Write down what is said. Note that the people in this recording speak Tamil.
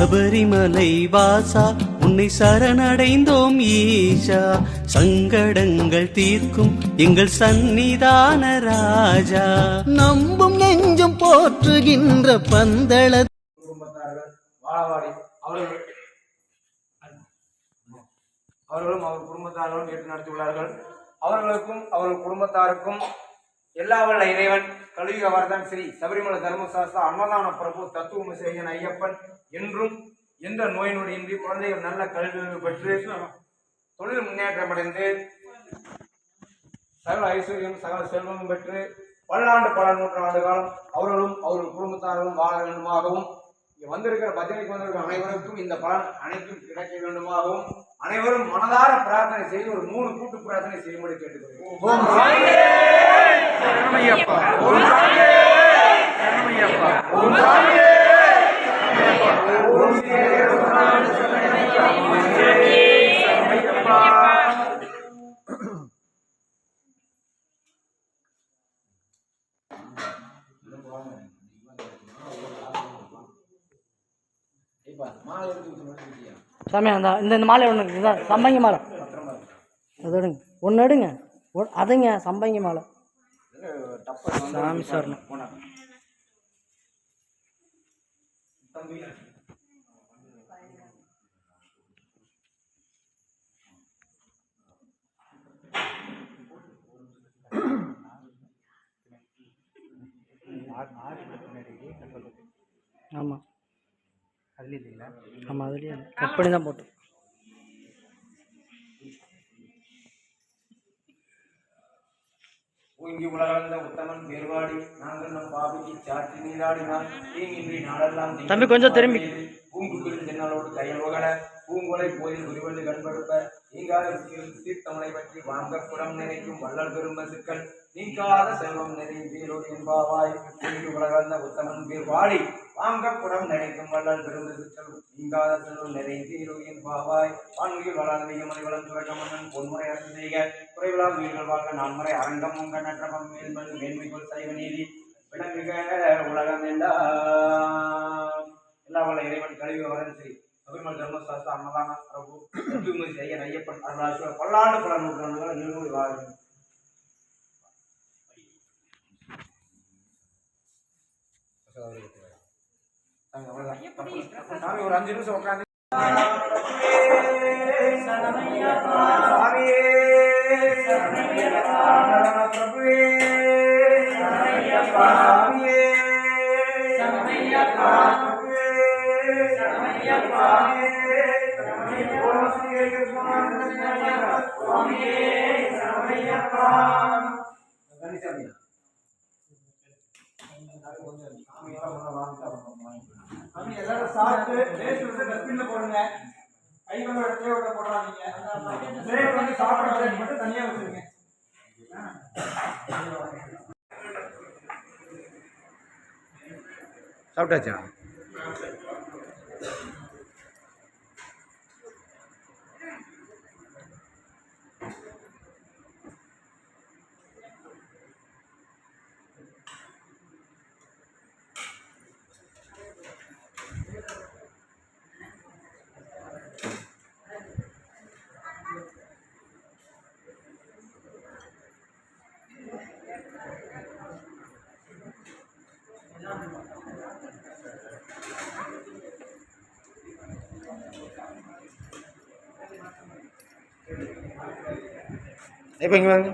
சபரிமலை வாசா உன்னை சரணடைந்தோம் ஈஷா. சங்கடங்கள் தீர்க்கும் எங்கள் சந்நிதான ராஜா. நம்பும் நெஞ்சும் போற்றுகின்ற பந்தள அவர்களும் அவர் குடும்பத்தார்களும் ஏற்று நடத்தியுள்ளார்கள் அவர்களுக்கும் அவர்கள் குடும்பத்தாருக்கும் எல்லா வல்ல இறைவன் கலியுக வரதன் ஸ்ரீ சபரிமலை தர்மசாஸ்திர அன்னதான பிரபு தத்துவமசேயன் ஐயப்பன் என்றும் எந்த நோய் நொடியின்றி குழந்தைகள் நல்ல கல்வி பெற்று தொழில் முன்னேற்றமடைந்து சகல ஐஸ்வர்யம் சகல செல்வமும் பெற்று பல்லாண்டு பல நூற்றாண்டு காலம் அவர்களும் அவர்கள் குடும்பத்தார்களும் வாழ வேண்டுமாகவும் இங்க வந்திருக்கிற பத்திரிகைக்கு வந்திருக்கிற அனைவருக்கும் இந்த பலன் அனைத்தும் கிடைக்க வேண்டுமாகவும் அனைவரும் மனதார பிரார்த்தனை செய்து ஒரு மூணு கூட்டு பிரார்த்தனை செய்யும்படி கேட்டுக்கொள்கிறேன். இப்ப மாலை எடுத்து விட்டு சாமி அந்த இந்த இந்த மாலை ஒன்று இருக்குதா சம்பங்கி மாலை. அது எடுங்க. ஒன்று எடுங்க. அதுங்க சம்பங்கி மாலை. சாமி சரணம். தம்பி ஆமாம் ஆமாம் அதுலேயே எப்படி தான் போட்டு. ஓங்கி உலகளந்த உத்தமன் பேர்வாடி நாங்கள் நம் பாவிக்கு சாற்றி நீராடினார் தீங்கின்றி நாடெல்லாம் தீங்கு தம்பி, கொஞ்சம் திரும்பி. பூங்குயில் தென்னலோடு தையல் உகல பூங்கொலை கோயில் குறிவண்டு கண்படுப்ப நீங்காத சீர்த்தமலை பற்றி வாங்க குடம் நிறைக்கும் வள்ளல் பெருமசுக்கள் நீங்காத செல்வம் நிறைந்தீரோடு என்பாவாய். உலகந்த உத்தமன் உத்தமன் பேர்வாடி வாங்க குடம் நிறைக்கும் வள்ளல் பெருமசுக்கள் நீங்காத செல்வம் நிறைந்தீரோ என்பாவாய். வான்முகில் வளர்ந்த மணி வளம் துறக்க மன்னன் பொன்முறை அரசு செய்க. குறைவிழா உயிர்கள் வாழ்க நான்முறை அரங்கம் உங்க நற்றபம் மேல்மன் மேன்மைக்குள் சைவ நீதி. விளங்குக உலகம் எல்லாம் எல்லா வள இறைவன் கழிவு வளர்ந்து சரி சபரிமல் தர்மசாஸ்திர அன்னதான பிரபு தத்துவமதி செய்ய ஐயப்பன் அருளாசுவர் பல்லாண்டு பல நூற்றாண்டுகள் நிறுவனி வாழ்க சாமி ஒரு அஞ்சு நிமிஷம் உட்காந்து சாமியே பிரபுவே சாமியே எல்லாரும் சாப்பிட்டு வேஸ்ட் வந்து டஸ்ட்பின்ல போடுங்க கை கொண்டு இடத்துல விட போடாதீங்க பிளேட் வந்து சாப்பிட்ற பிளேட் மட்டும் தனியா வச்சிருங்க சாப்பிட்டாச்சா? இப்போ இங்கே வாங்க